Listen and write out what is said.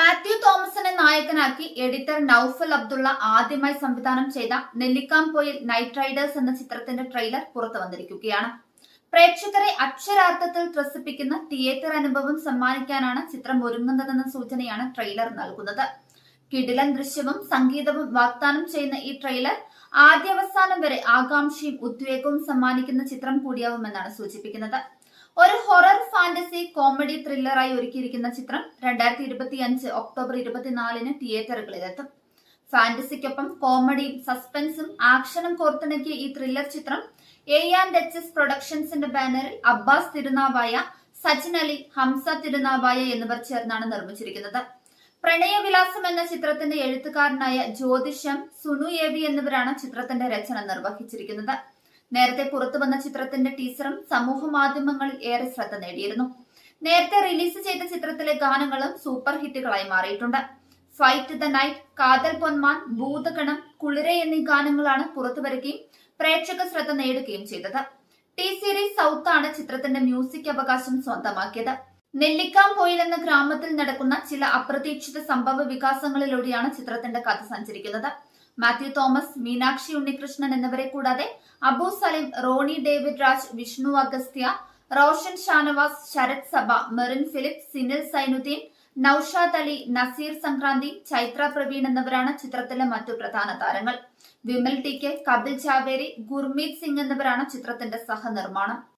മാത്യു തോമസിനെ നായകനാക്കി എഡിറ്റർ നൌഫൽ അബ്ദുള്ള ആദ്യമായി സംവിധാനം ചെയ്ത നെല്ലിക്കാംപോയിൽ നൈറ്റ് റൈഡേഴ്സ് എന്ന ചിത്രത്തിന്റെ ട്രെയിലർ പുറത്തു വന്നിരിക്കുകയാണ്. പ്രേക്ഷകരെ അക്ഷരാർത്ഥത്തിൽ ത്രസിപ്പിക്കുന്ന തിയേറ്റർ അനുഭവം സമ്മാനിക്കാനാണ് ചിത്രം ഒരുങ്ങുന്നതെന്ന സൂചനയാണ് ട്രെയിലർ നൽകുന്നത്. കിടിലൻ ദൃശ്യവും സംഗീതവും വാഗ്ദാനം ചെയ്യുന്ന ഈ ട്രെയിലർ ആദ്യാവസാനം വരെ ആകാംക്ഷയും ഉദ്വേഗവും സമ്മാനിക്കുന്ന ചിത്രം കൂടിയാവുമെന്നാണ് സൂചിപ്പിക്കുന്നത്. ഒരു ഹൊറർ ഫാന്റസി കോമഡി ത്രില്ലറായി ഒരുക്കിയിരിക്കുന്ന ചിത്രം രണ്ടായിരത്തി ഇരുപത്തി അഞ്ച് ഒക്ടോബർ ഇരുപത്തിനാലിന് തിയേറ്ററുകളിലെത്തും. ഫാന്റസിക്കൊപ്പം കോമഡിയും സസ്പെൻസും ആക്ഷനും കോർത്തിണക്കിയ ഈ ത്രില്ലർ ചിത്രം എ ആൻഡ് എച്ച് എസ് പ്രൊഡക്ഷൻസിന്റെ ബാനറിൽ അബ്ബാസ് തിരുനാവായ സച്ചിൻ അലി ഹംസ തിരുനാവായ എന്നിവർ ചേർന്നാണ് നിർമ്മിച്ചിരിക്കുന്നത്. പ്രണയവിലാസം എന്ന ചിത്രത്തിന്റെ എഴുത്തുകാരനായ ജ്യോതിഷം സുനു എവി എന്നിവരാണ് ചിത്രത്തിന്റെ രചന നിർവഹിച്ചിരിക്കുന്നത്. നേരത്തെ പുറത്തു വന്ന ചിത്രത്തിന്റെ ടീസറും സമൂഹ മാധ്യമങ്ങളിൽ ഏറെ ശ്രദ്ധ നേടിയിരുന്നു. നേരത്തെ റിലീസ് ചെയ്ത ചിത്രത്തിലെ ഗാനങ്ങളും സൂപ്പർ ഹിറ്റുകളായി മാറിയിട്ടുണ്ട്. ഫൈറ്റ് ദ നൈറ്റ് കാതൽ പൊന്മാൻ ഭൂതഗണം കുളിര എന്നീ ഗാനങ്ങളാണ് പുറത്തുവരികയും പ്രേക്ഷക ശ്രദ്ധ നേടുകയും ചെയ്തത്. ടി സീരീസ് സൗത്ത് ആണ് ചിത്രത്തിന്റെ മ്യൂസിക് അവകാശം സ്വന്തമാക്കിയത്. നെല്ലിക്കാംപോയിൽ എന്ന ഗ്രാമത്തിൽ നടക്കുന്ന ചില അപ്രതീക്ഷിത സംഭവ വികാസങ്ങളിലൂടെയാണ് ചിത്രത്തിന്റെ കഥ സഞ്ചരിക്കുന്നത്. മാത്യു തോമസ് മീനാക്ഷി ഉണ്ണികൃഷ്ണൻ എന്നിവരെ കൂടാതെ അബു സലിം റോണി ഡേവിഡ് രാജ് വിഷ്ണു അഗസ്ത്യ റോഷൻ ഷാനവാസ് ശരത് സഭ മെറിൻ ഫിലിപ്പ് സിനിൽ സൈനുദ്ദീൻ നൌഷാദ് അലി നസീർ സംക്രാന്തി ചൈത്ര പ്രവീൺ എന്നിവരാണ് ചിത്രത്തിലെ മറ്റു പ്രധാന താരങ്ങൾ. വിമൽ ടി കെ കപിൽ ചാവേരി ഗുർമീത് സിംഗ് എന്നിവരാണ് ചിത്രത്തിന്റെ സഹനിർമ്മാണം.